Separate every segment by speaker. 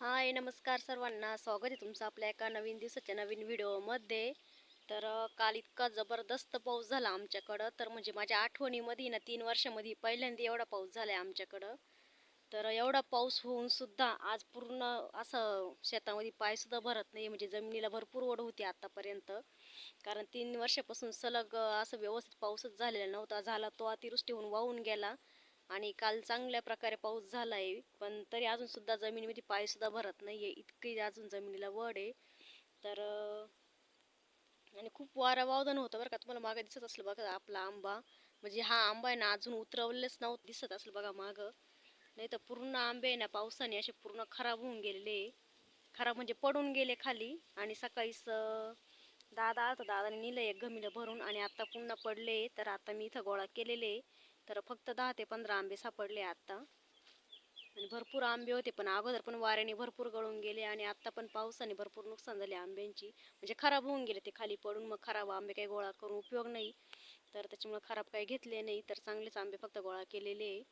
Speaker 1: हाय नमस्कार सर्वांना. स्वागत आहे तुमचं आपल्या एका नवीन दिवसाच्या नवीन व्हिडिओमध्ये. तर काल इतका जबरदस्त पाऊस झाला आमच्याकडं. तर म्हणजे माझ्या आठवणीमध्ये ना तीन वर्षामध्ये पहिल्यांदा एवढा पाऊस झाला आहे आमच्याकडं. तर एवढा पाऊस होऊन सुद्धा आज पूर्ण असं शेतामध्ये पायसुद्धा भरत नाही. म्हणजे जमिनीला भरपूर ओढ होती आत्तापर्यंत कारण तीन वर्षापासून सलग असं व्यवस्थित पाऊसच झालेला नव्हता. झाला तो अतिवृष्टी होऊन वाहून गेला. आणि काल चांगल्या प्रकारे पाऊस झाला आहे पण तरी अजून सुद्धा जमिनीमध्ये पायसुद्धा सुद्धा भरत नाहीये. इतकी अजून जमिनीला वड आहे. तर आणि खूप वारा वावदान होतं बरं का. तुम्हाला मागं दिसत असलं बघा आपला आंबा. म्हणजे हा आंबा आहे ना अजून उतरवलेच नव्हतं दिसत असेल बघा मागं. नाही तर पूर्ण आंबे आहे ना पावसाने असे पूर्ण खराब होऊन गेलेले. खराब म्हणजे पडून गेले खाली. आणि सकाळीच दादा आलता दादाने नेलं एक गमिलं भरून. आणि आता पुन्हा पडले. तर आता मी इथं गोळा केलेले. तर फक्त दहा ते पंधरा आंबे सापडले आत्ता. आणि भरपूर आंबे होते पण अगोदर पण वाऱ्याने भरपूर गळून गेले आणि आत्ता पण पावसाने भरपूर नुकसान झाले आंब्यांची. म्हणजे खराब होऊन गेले ते खाली पडून मग खराब आंबे काही गोळा करून उपयोग नाही. तर त्याच्यामुळे खराब काही घेतले नाही तर चांगलेच आंबे फक्त गोळा केलेले. आहे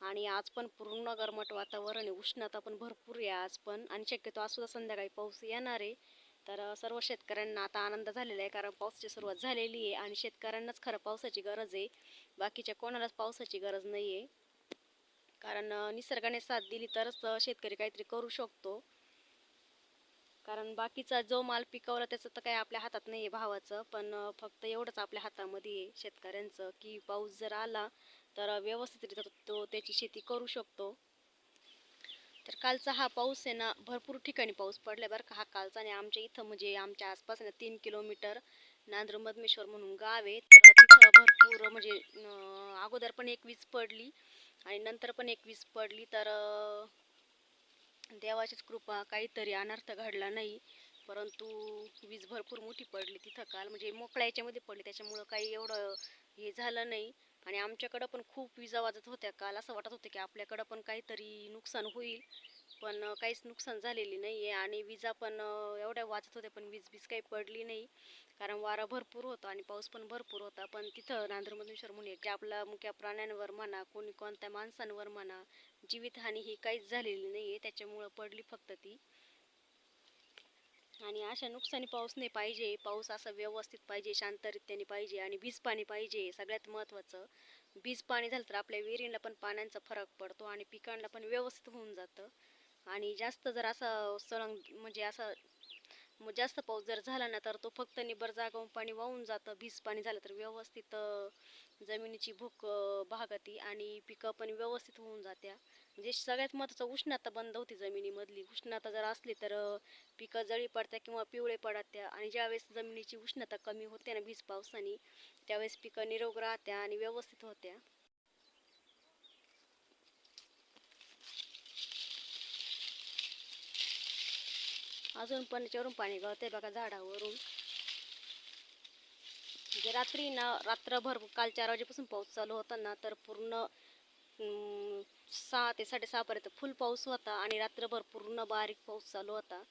Speaker 1: आणि आज पण पूर्ण गरमट वातावरण आहे उष्णता पण भरपूर आहे आज पण. आणि शक्यतो आज सुद्धा संध्याकाळी पाऊस येणार आहे. तर सर्व शेतकऱ्यांना आता आनंद झालेला आहे कारण पावसाची सुरुवात झालेली आहे आणि शेतकऱ्यांनाच खरं पावसाची गरज आहे. बाकीच्या कोणालाच पावसाची गरज नाही आहे. कारण निसर्गाने साथ दिली तरच शेतकरी काहीतरी करू शकतो. कारण बाकीचा जो माल पिकवला त्याचं तर काही आपल्या हातात नाही आहे भावाचं पण फक्त एवढंच आपल्या हातामध्ये आहे शेतकऱ्यांचं की पाऊस जर आला तर व्यवस्थितरित्या तो त्याची शेती करू शकतो. तर कालचा हा पाऊस आहे ना भरपूर ठिकाणी पाऊस पडला बरं का. हा कालचा आणि आमच्या इथं म्हणजे आमच्या आसपास आहे ना तीन किलोमीटर नांद्र मधमेश्वर म्हणून गाव आहे. तर तिथं भरपूर म्हणजे अगोदर पण एक वीज पडली आणि नंतर पण एक वीज पडली. तर देवाचीच कृपा काहीतरी अनर्थ घडला नाही. परंतु वीज भरपूर मोठी पडली तिथं काल. म्हणजे मोकळ्या याच्यामध्ये पडली. त्याच्यामुळं काही एवढं हे झालं नाही. आणि आमच्याकडं पण खूप विजा वाजत होत्या. काल असं वाटत होतं की आपल्याकडं पण काहीतरी नुकसान होईल पण काहीच नुकसान झालेली नाही आहे आणि विजा पण एवढ्या वाजत होत्या पण वीज बीज काही पडली नाही. कारण वारा भरपूर होता आणि पाऊस पण भरपूर होता. पण तिथं नांद्रमधेश्वर म्हणून की आपल्या मुक्या प्राण्यांवर म्हणा कोणी कोणत्या माणसांवर म्हणा जीवितहानी ही काहीच झालेली नाही आहे त्याच्यामुळं पडली फक्त ती. आणि अशा नुकसानी पाऊस नाही पाहिजे. पाऊस असा व्यवस्थित पाहिजे शांतरित्याने पाहिजे आणि वीज पाणी पाहिजे सगळ्यात महत्त्वाचं वीज पाणी झालं तर आपल्या विहिरीला पण पाण्याचा फरक पडतो आणि पिकांना पण व्यवस्थित होऊन जातं. आणि जास्त जर असा सळंग म्हणजे असा मग जास्त पाऊस जर झाला ना तर तो फक्त निबर जागावून पाणी वाहून जातं. भीज पाणी झालं तर व्यवस्थित जमिनीची भूक भागती आणि पिकं पण व्यवस्थित होऊन जात्या. म्हणजे सगळ्यात महत्त्वाचं उष्णता बंद होती जमिनीमधली. उष्णता जर असली तर पिकं जळी पडत्या किंवा पिवळे पडत्या आणि ज्यावेळेस जमिनीची उष्णता कमी होते ना वीज पावसाने त्यावेळेस पिकं निरोग राहत्या आणि व्यवस्थित होत्या. अजून पण याच्यावरून पाणी गळतंय बघा झाडावरून. म्हणजे रात्री ना रात्रभर काल चार वाजेपासून पाऊस चालू होता ना तर पूर्ण सहा ते साडेसहापर्यंत फुल पाऊस होता आणि रात्रभर पूर्ण बारीक पाऊस चालू होता.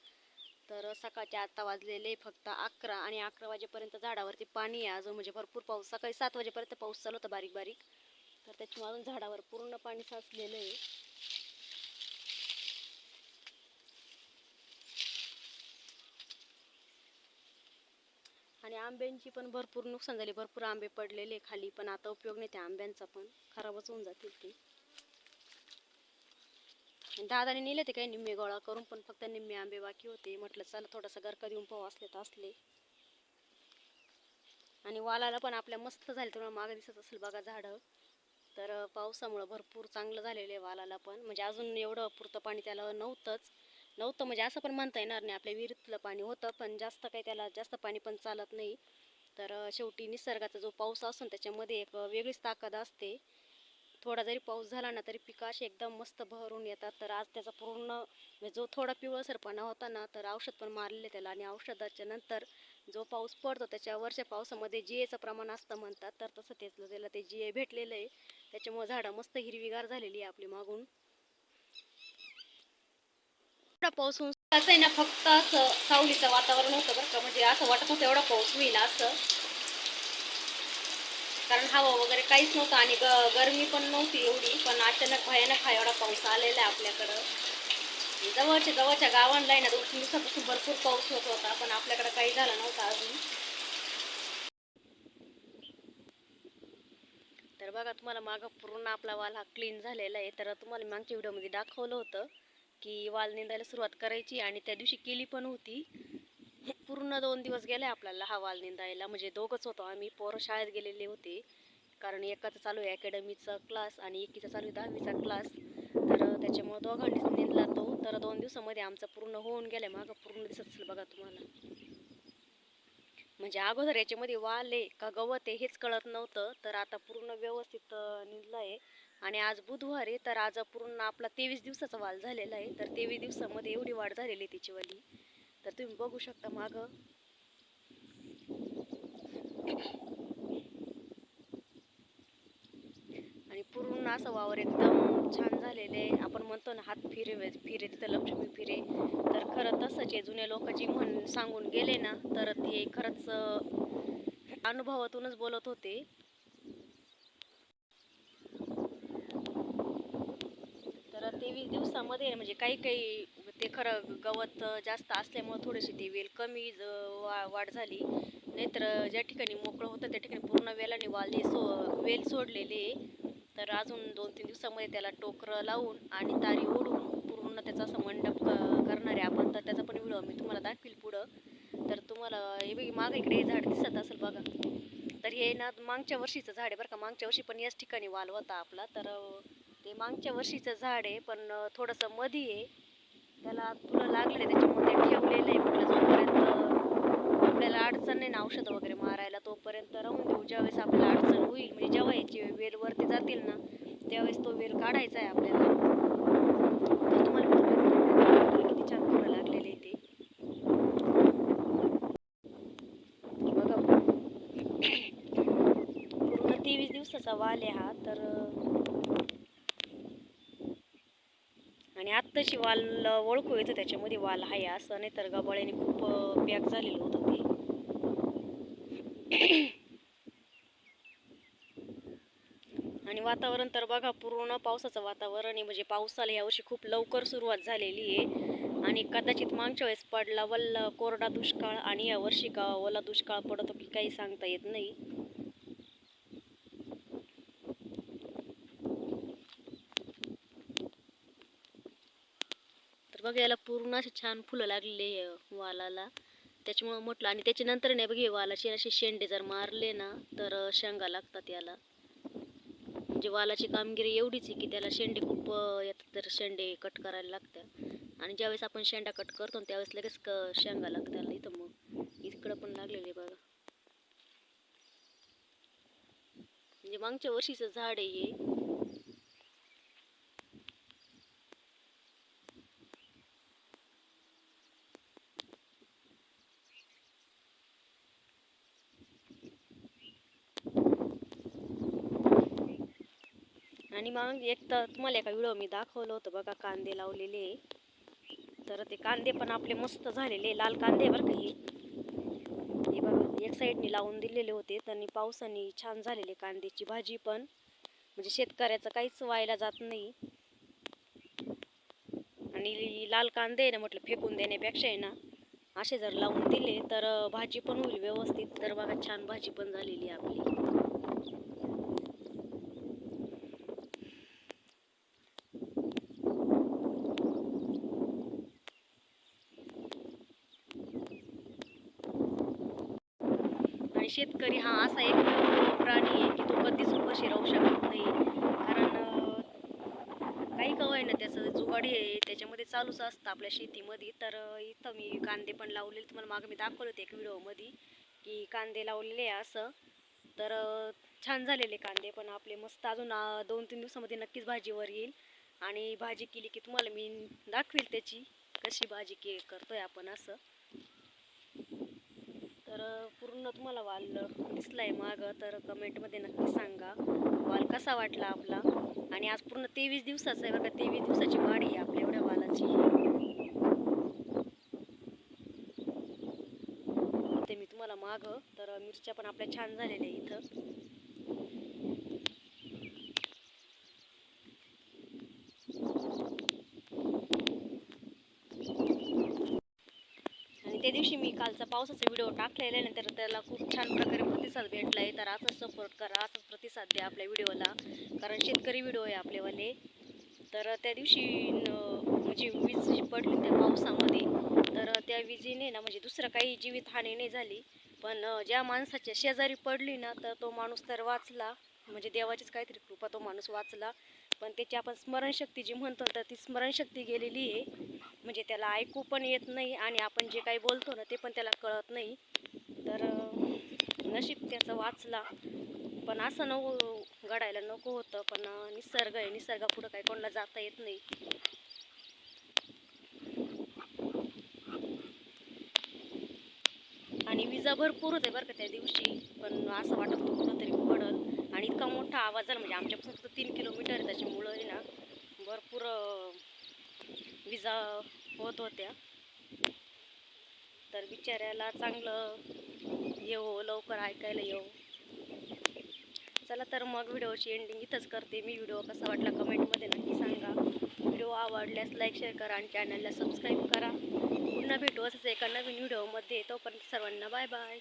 Speaker 1: तर सकाळचे आत्ता वाजलेले फक्त अकरा आणि अकरा वाजेपर्यंत झाडावरती पाणी आहे. अजून म्हणजे भरपूर पाऊस सकाळी सात वाजेपर्यंत पाऊस चालू होता बारीक बारीक. तर त्याच्यामुळे अजून झाडावर पूर्ण पाणी साचलेलं आहे. आणि आंब्यांची पण भरपूर नुकसान झाली. भरपूर आंबे पडलेले खाली पण आता उपयोग नाही त्या आंब्यांचा पण. खराबच होऊन जातील ते. दादाने नेले ते काही निम्मे गोळा करून पण फक्त निम्मे आंबे बाकी होते. म्हटलं चला थोडासा गरका देऊन पाहू असले तर असले. आणि वालाला पण आपल्या मस्त झाले तुम्हाला मागं दिसत असेल बघा झाडं. तर पावसामुळं भरपूर चांगलं झालेलं आहे वालाला पण. म्हणजे अजून एवढं पुरतं पाणी त्याला नव्हतंच. नव्हतं म्हणजे असं पण म्हणता येणार नाही आपल्या विहिरीतलं पाणी होतं पण जास्त काही त्याला जास्त पाणी पण चालत नाही. तर शेवटी निसर्गाचा जो पाऊस असून त्याच्यामध्ये एक वेगळीच ताकद असते. थोडा जरी पाऊस झाला ना तरी पिकं अशी एकदम मस्त बहरून येतात. तर आज त्याचा पूर्ण म्हणजे जो थोडा पिवळसरपणा होता ना तर औषध पण मारलेलं त्याला. आणि औषधाच्या नंतर जो पाऊस पडतो त्याच्या वरच्या पावसामध्ये जिएचं प्रमाण असतं म्हणतात. तर तसं त्याचं त्याला ते जिए भेटलेलं आहे. त्याच्यामुळे झाडं मस्त हिरवीगार झालेली आहे आपली मागून. एवढा पाऊस होऊन असं आहे ना फक्त असं सावलीचं वातावरण होतं बरं का. म्हणजे असं वाटत होतं एवढा पाऊस होईल असं. कारण हवा वगैरे काहीच नव्हतं आणि ग गरमी पण नव्हती एवढी पण अचानक भयानक हा एवढा पाऊस आलेला आहे आपल्याकडं. जवळच्या जवळच्या गावांना आहे ना दोन तीन दिवसापासून भरपूर पाऊस होत होता पण आपल्याकडं काही झाला नव्हता अजून. तर बघा तुम्हाला मागं पूर्ण आपला वाल हा क्लीन झालेला आहे. तर तुम्हाला मागच्या व्हिडिओमध्ये दाखवलं होतं की वाल निंदायला सुरुवात करायची आणि त्या दिवशी केली पण होती. पूर्ण दोन दिवस गेले आपल्याला हा वाल निंदायला. म्हणजे दोघंच होतो आम्ही. पोरं शाळेत गेलेले होते. कारण एकाचा चालू आहे अकॅडमीचा क्लास आणि एकीचा चालू आहे दहावीचा क्लास तर त्याच्यामुळे दोघांनीच निंदला तो. तर दोन दिवसामध्ये आमचा पूर्ण होऊन गेलाय. मागं पूर्ण दिसत असेल बघा तुम्हाला. म्हणजे अगोदर याच्यामध्ये वाल आहे का गवत आहे हेच कळत नव्हतं. तर आता पूर्ण व्यवस्थित निघलं आहे आणि आज बुधवार आहे. तर आज पूर्ण आपला तेवीस दिवसाचा वाल झालेला आहे. तर तेवीस दिवसामध्ये एवढी वाढ झालेली आहे तिची वाली. तर तुम्ही बघू शकता मागं. आणि पूर्ण असं वावर एकदम छान झालेलं आहे. आपण म्हणतो ना हात फिरे फिरे तिथं लक्ष्मी फिरे. तर खरं तसंच आहे. जुने लोक जी म्हण सांगून गेले ना तर ते खरंच अनुभवातूनच बोलत होते. तर तेवीस दिवसामध्ये म्हणजे काही काही ते खरं गवत जास्त असल्यामुळं थोडीशी ती वेल कमी ज- वा वाढ झाली. नाहीतर ज्या ठिकाणी मोकळं होतं त्या ठिकाणी पूर्ण वेलाने वाल सो वेल सोडलेले. आहे. तर अजून दोन तीन दिवसामध्ये त्याला टोकरं लावून आणि तारी ओढून पूर्ण त्याचा असं मंडप क- करणार आहे आपण. तर त्याचा पण व्हिडिओ मी तुम्हाला दाखवील पुढं. तर तुम्हाला हे बघ माग इकडे हे झाड दिसत असेल बघा. तर हे ना मागच्या वर्षीचं झाड आहे बरं का. मागच्या वर्षी पण याच ठिकाणी वाल होता आपला. तर ते मागच्या वर्षीचं झाड आहे पण थोडंसं मधी आहे. त्याला तुला लागले त्याच्यामुळे ते ठेवलेलं आहे म्हटलं जोपर्यंत आपल्याला अडचण नाही ना औषधं वगैरे मारायला तोपर्यंत राहून देऊ. ज्यावेळेस आपल्याला अडचण होईल म्हणजे जेव्हा याची वेल वरती जातील ना त्यावेळेस तो वेल काढायचा आहे आपल्याला. तर तुम्हाला किती छान फुलं लागलेले आहे ते. बघा. पूर्ण तेवीस दिवसाचा वाल आहे हा तर तशी वाल ओळखू येतं त्याच्यामध्ये वाल आहे असं. नाही तर गबाळ्याने खूप पॅक झालेलं होतं ते. आणि वातावरण तर बघा पूर्ण पावसाचं वातावरण आहे. म्हणजे पावसाला यावर्षी खूप लवकर सुरुवात झालेली आहे. आणि कदाचित मागच्या वेळेस पडला वल्ल कोरडा दुष्काळ आणि यावर्षी का ओला दुष्काळ पडतो की काही सांगता येत नाही तर बघा याला पूर्ण असे छान फुलं लागलेले आहे वालाला. त्याच्यामुळं म्हटलं आणि त्याच्यानंतर नाही बघ हे वालाचे असे शेंडे जर मारले ना तर शेंगा लागतात याला. म्हणजे वालाची कामगिरी एवढीच आहे की त्याला शेंडे खूप येतात तर शेंडे कट करायला लागतात. आणि ज्यावेळेस आपण शेंडा कट करतो त्यावेळेस लगेच क शेंगा लागतात इथं मग. इकडं पण लागलेले बघा. म्हणजे मागच्या वर्षीचं झाड आहे हे आणि मग एक तर तुम्हाला एका व्हिडिओ मी दाखवलं होतं बघा कांदे लावलेले. तर ते कांदे पण आपले मस्त झालेले लाल कांदे बरं का हे. हे बघा एक साईडने लावून दिलेले होते त्यांनी पावसाने छान झालेले कांद्याची भाजी पण. म्हणजे शेतकऱ्याचं काहीच व्हायला जात नाही. आणि लाल कांदे आहे ना म्हटलं फेकून देण्यापेक्षा आहे ना असे जर लावून दिले तर भाजी पण होईल व्यवस्थित. तर बघा छान भाजी पण झालेली आहे आपली आणि शेतकरी हा असा एक प्राणी आहे की तो कधीच उपाशी राहू शकत नाही. कारण काही कवाय ना त्याचं जुगाडी आहे त्याच्यामध्ये चालूच असतं आपल्या शेतीमध्ये. तर इथं मी कांदे पण लावलेले तुम्हाला मागं मी दाखवले होते एक व्हिडिओमध्ये की कांदे लावलेले आहे असं. तर छान झालेले कांदे पण आपले मस्त अजून दोन तीन दिवसामध्ये नक्कीच भाजीवर येईल. आणि भाजी केली की तुम्हाला मी दाखवेल त्याची कशी भाजी के करतोय आपण असं. तर तुम्हाला वाल दिसला आहे मागं तर कमेंटमध्ये नक्की सांगा. वाल कसा वाटला आपला? आणि आज पूर्ण तेवीस दिवसाचा आहे बघा तेवीस दिवसाची वाढ आहे आपल्या एवढ्या वालाची. ते मी तुम्हाला मागं तर मिरच्या पण आपल्या छान झालेल्या इथं. त्या दिवशी मी कालचा पावसाचा व्हिडिओ टाकलेला आहे नंतर त्याला खूप छान प्रकारे प्रतिसाद भेटला आहे तर असंच सपोर्ट करा असंच प्रतिसाद द्या आपल्या व्हिडिओला कारण शेतकरी व्हिडिओ आहे आपलेवाले तर त्या दिवशी म्हणजे वीज जी पडली त्या पावसामध्ये तर त्या विजेने ना म्हणजे दुसरं काही जीवितहानी नाही झाली. पण ज्या माणसाच्या शेजारी पडली ना तर तो माणूस तर वाचला. म्हणजे देवाचीच काहीतरी कृपा तो माणूस वाचला. पण त्याची आपण स्मरणशक्ती जी म्हणतो तर ती स्मरणशक्ती गेलेली आहे. म्हणजे त्याला ऐकू पण येत नाही आणि आपण जे काही बोलतो ना ते पण त्याला कळत नाही. तर नशीब त्याचं वाचला. पण असं नको घडायला नको होतं. पण निसर्ग आहे. निसर्गापुढं काही कोणाला जाता येत नाही. आणि विजा भरपूर होते बरं का त्या दिवशी. पण असं वाटत होतं कुठंतरी पडल. आणि इतका मोठा आवाज झाला म्हणजे आमच्यापासून फक्त तीन किलोमीटर आहे त्याच्यामुळं आहे ना. भरपूर विजा होत होत्या. तर बिचाऱ्याला चांगलं येऊ लवकर ऐकायला येऊ. चला तर मग व्हिडिओची एंडिंग इथंच करते. मी व्हिडिओ कसा वाटला कमेंटमध्ये नक्की सांगा. व्हिडिओ आवडल्यास लाईक शेअर करा आणि चॅनलला सबस्क्राईब करा. पुन्हा भेटू असंच एका नवीन व्हिडिओमध्ये. तोपर्यंत सर्वांना बाय बाय